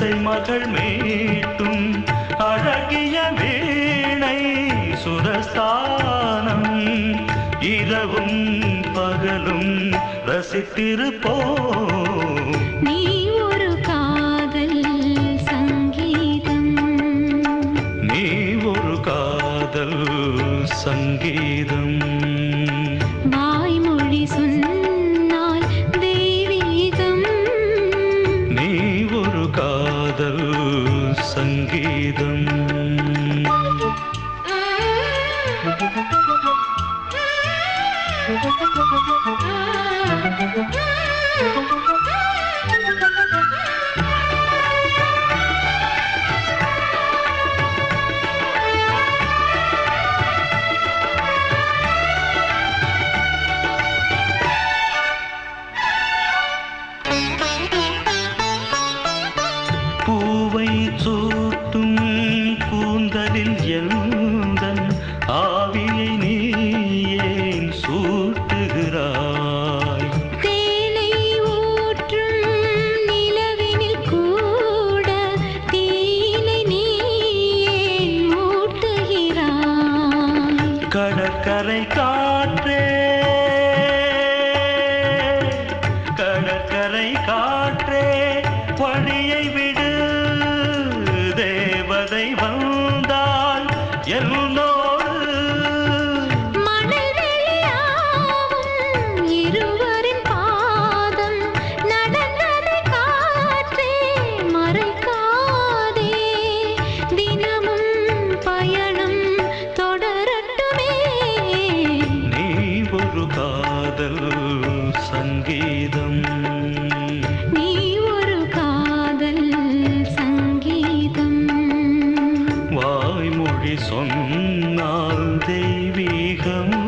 ஆசை மகள் மேட்டும் அழகிய வேணை சுரஸ்தானம். இரவும் பகலும் ரசித்திருப்போ நீ ஒரு காதல் சங்கீதம். நீ ஒரு காதல் சங்கீதம். Thank you. கடற்கரை காற்றே. கடற்கரை காற்றே. பணியை விடு தேவதை விவேகம்